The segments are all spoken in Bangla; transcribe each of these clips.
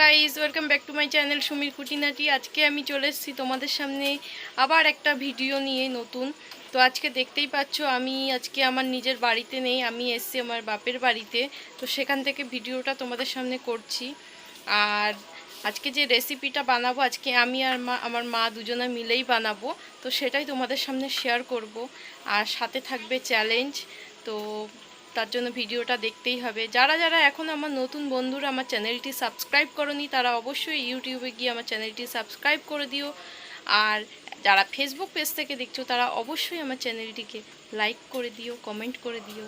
Guys welcome back to my channel সুমির কুটিনাটি আজকে আমি চলে এসেছি তোমাদের সামনে আবার একটা ভিডিও নিয়ে নতুন। তো আজকে দেখতেই পাচ্ছ, আমি আজকে আমার নিজের বাড়িতে নেই, আমি এসেছি আমার বাপের বাড়িতে। তো সেখান থেকে ভিডিওটা তোমাদের সামনে করছি। আর আজকে যে রেসিপিটা বানাবো, আজকে আমি আর মা, আমার মা দুজনে মিলেই বানাবো। তো সেটাই তোমাদের সামনে শেয়ার করব। আর সাথে থাকবে চ্যালেঞ্জ তো তার জন্য ভিডিওটা দেখতেই হবে। যারা যারা এখন আমার নতুন বন্ধুরা আমার চ্যানেলটি সাবস্ক্রাইব করনি, তারা অবশ্যই ইউটিউবে গিয়ে আমার চ্যানেলটি সাবস্ক্রাইব করে দিও। আর যারা ফেসবুক পেজ থেকে দেখছ, তারা অবশ্যই আমার চ্যানেলটিকে লাইক করে দিও কমেন্ট করে দিও।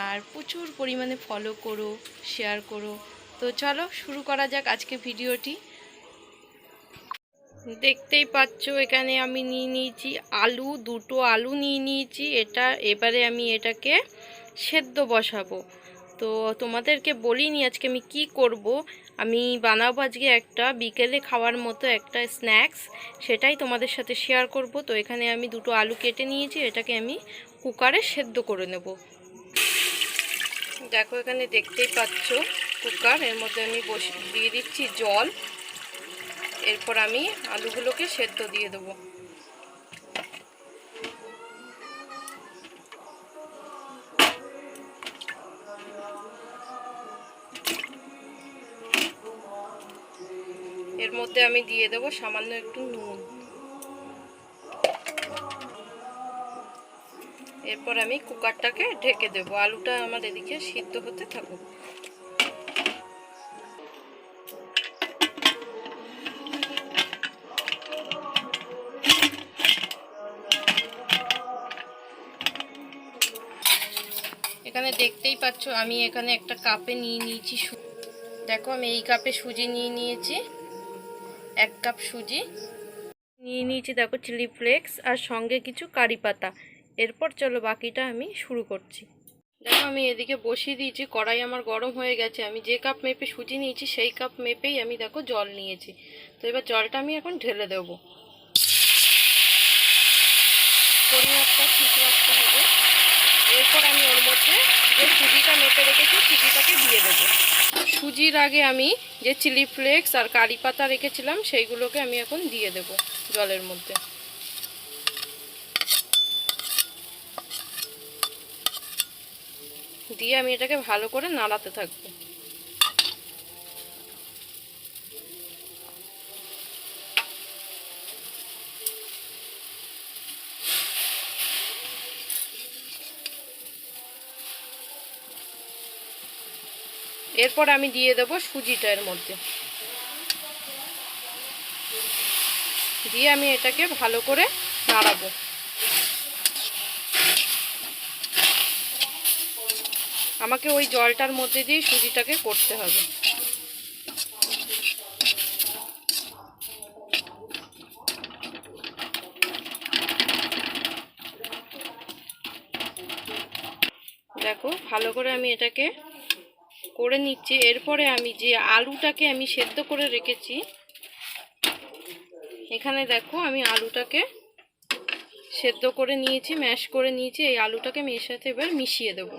আর প্রচুর পরিমাণে ফলো করো শেয়ার করো। তো চলো, শুরু করা যাক আজকে ভিডিওটি। দেখতেই পাচ্ছ, এখানে আমি নিয়ে নিয়েছি আলু, দুটো আলু নিয়ে নিয়েছি। এটা, এবারে আমি এটাকে সেদ্ধ বসাবো। তো তোমাদেরকে বলিনি আজকে আমি কি করব। আমি বানাবো আজকে একটা বিকেলে খাওয়ার মতো একটা স্ন্যাক্স, সেটাই তোমাদের সাথে শেয়ার করব। তো এখানে আমি দুটো আলু কেটে নিয়েছি, এটাকে আমি কুকারে সেদ্ধ করে নেব। দেখো এখানে দেখতেই পাচ্ছ কুকার, এর মধ্যে আমি বসে, দিয়ে দিচ্ছি জল। এরপর আমি আলুগুলোকে সেদ্ধ দিয়ে দেবো। মধ্যে আমি দিয়ে দেবো সামান্য একটু নুন। এরপর আমি কুকারটাকে ঢেকে দেবো। আলুটা আমার এদিকে সিদ্ধ হতে থাকুক। এখানে দেখতেই পাচ্ছ, আমি এখানে একটা কাপে নিয়ে নিয়েছি দেখো, আমি এই কাপে সুজি নিয়ে নিয়েছি। এক কাপ সুজি। নিয়ে নিয়েছি দেখো চিলি ফ্লেক্স আর সঙ্গে কিছু কারি পাতা। এরপর চলো বাকিটা আমি শুরু করছি। দেখো আমি এদিকে বসিয়ে দিয়েছি, কড়াই আমার গরম হয়ে গেছে। আমি যে কাপ মেপে সুজি নিয়েছি, সেই কাপ মেপেই আমি দেখো জল নিয়েছি। তো এবার জলটা আমি এখন ঢেলে দেবো। ঠিক রাখতে হবে। এরপর আমি ওর মধ্যে যে সুজিটা মেপে রেখেছি, সুজিটাকে দিয়ে দেবো। সুজির আগে আমি যে চিলি ফ্লেক্স আর কারি পাতা রেখেছিলাম, সেইগুলোকে আমি এখন দিয়ে দেব জলের মধ্যে। দিয়ে আমি এটাকে ভালো করে নাড়াতে থাকব। এরপর আমি দিয়ে দেবো সুজিটা এর মধ্যে। দিয়ে আমি এটাকে ভালো করে নাড়াবো। আমাকে ওই জলটার মধ্যে দিয়ে সুজিটাকে করতে হবে। দেখো, ভালো করে আমি এটাকে করে নিচ্ছি। এরপরে আমি যে আলুটাকে আমি সেদ্ধ করে রেখেছি, এখানে দেখো আমি আলুটাকে সেদ্ধ করে নিয়েছি, ম্যাশ করে নিয়েছি, এই আলুটাকে আমি এর সাথে এবার মিশিয়ে দেবো।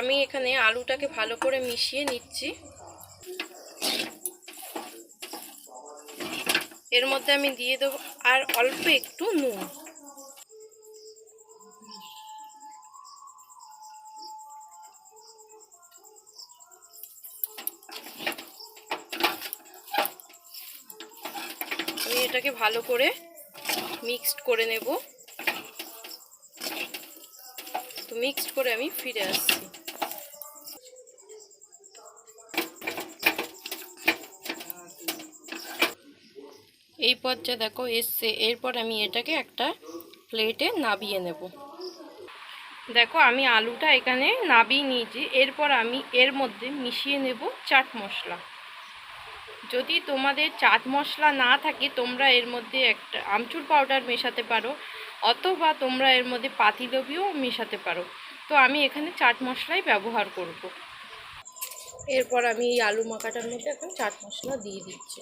আমি এখানে আলুটাকে ভালো করে মিশিয়ে নিচ্ছি। এর মধ্যে আমি দিয়ে দেবো আর অল্প একটু নুন। আমি এটাকে ভালো করে মিক্সড করে নেব। তো মিক্সড করে আমি ফিরে আসছি। এই পর্যায়ে দেখো, এসছে। এরপর আমি এটাকে একটা প্লেটে নাবিয়ে নেব। দেখো, আমি আলুটা এখানে নাবিয়ে নিয়েছি। এরপর আমি এর মধ্যে মিশিয়ে নেব চাট মশলা। যদি তোমাদের চাট মশলা না থাকে, তোমরা এর মধ্যে একটা আমচুর পাউডার মেশাতে পারো, অথবা তোমরা এর মধ্যে পাতিলবিও মেশাতে পারো। তো আমি এখানে চাট মশলাই ব্যবহার করব। এরপর আমি এই আলু মাখাটার মধ্যে এখন চাট মশলা দিয়ে দিচ্ছি।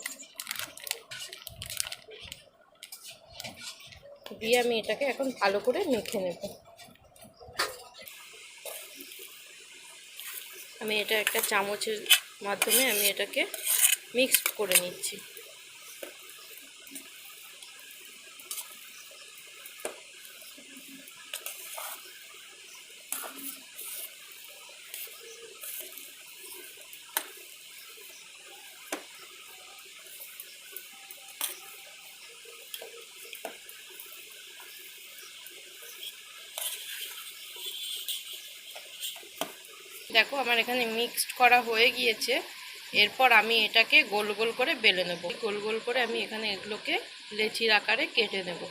দিয়ে আমি এটাকে এখন ভালো করে মেখে নেব। আমি এটা একটা চামচের মাধ্যমে আমি এটাকে মিক্সড করে নিচ্ছি। দেখো আমার এখানে মিক্সড করা হয়ে গিয়েছে। এরপর আমি এটাকে গোল গোল করে বেলে নেব। গোল গোল করে আমি এখানে এগুলোকে লেচির আকারে কেটে নেব।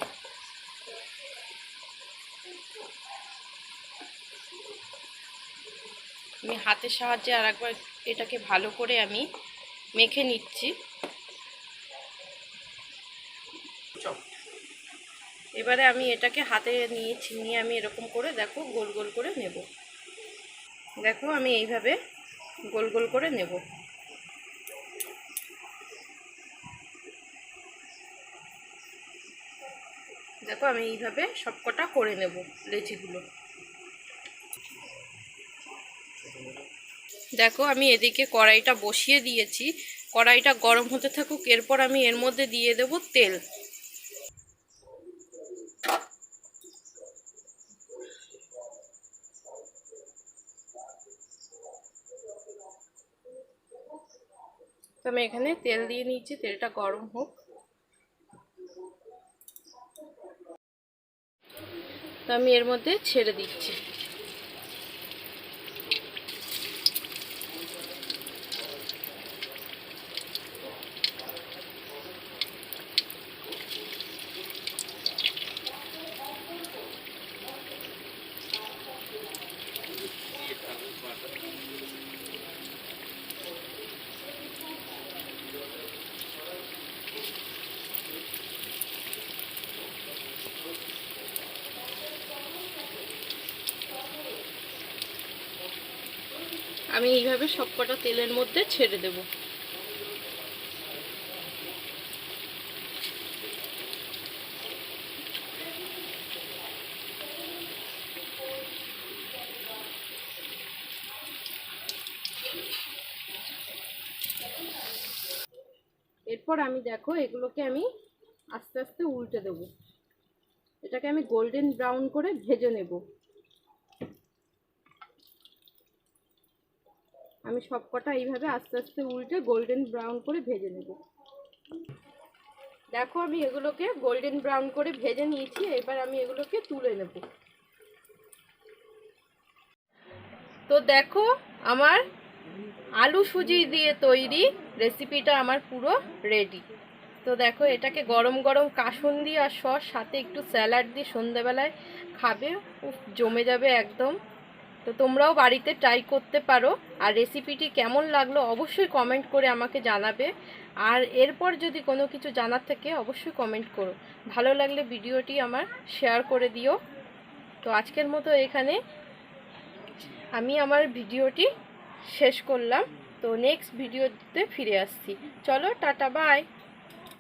আমি হাতের সাহায্যে আর একবার এটাকে ভালো করে আমি মেখে নিচ্ছি। এবারে আমি এটাকে হাতে নিয়ে আমি এরকম করে দেখো গোল গোল করে নেব। দেখো আমি এইভাবে গোল গোল করে নেব। দেখো আমি এইভাবে সবকটা করে নেব লেচিগুলো। দেখো আমি এদিকে কড়াইটা বসিয়ে দিয়েছি, কড়াইটা গরম হতে থাকুক, এরপর আমি এর মধ্যে দিয়ে দেব তেল। তো আমি এখানে তেল দিয়ে নিচ্ছি তেলটা গরম হোক। তো আমি এর মধ্যে ছেড়ে দিচ্ছি। আমি এইভাবে সবকটা তেলের মধ্যে ছেড়ে দেব। এরপর আমি দেখো, এগুলোকে আমি আস্তে আস্তে উল্টে দেব। এটাকে আমি গোল্ডেন ব্রাউন করে ভেজে নেব। আমি সবকটা এইভাবে আস্তে আস্তে উল্টে গোল্ডেন ব্রাউন করে ভেজে নেব। দেখো আমি এগুলোকে গোল্ডেন ব্রাউন করে ভেজে নিয়েছি, এবার আমি এগুলোকে তুলে নেব। তো দেখো আমার আলু সুজি দিয়ে তৈরি রেসিপিটা আমার পুরো রেডি তো দেখো এটাকে গরম গরম কাসুন্দি আর সস, সাথে একটু স্যালাড দিয়ে সন্ধেবেলায় খাবে জমে যাবে একদম। তো তোমরাও বাড়িতে ট্রাই করতে পারো। আর রেসিপিটি কেমন লাগল অবশ্যই কমেন্ট করে আমাকে জানাবে। আর এরপর যদি কোনো কিছু জানার থাকে অবশ্যই কমেন্ট করো। ভালো লাগলে ভিডিওটি আমার শেয়ার করে দিও। তো আজকের মতো এখানে আমি আমার ভিডিওটি শেষ করলাম। তো নেক্সট ভিডিওতে ফিরে আসছি। চলো টাটা বাই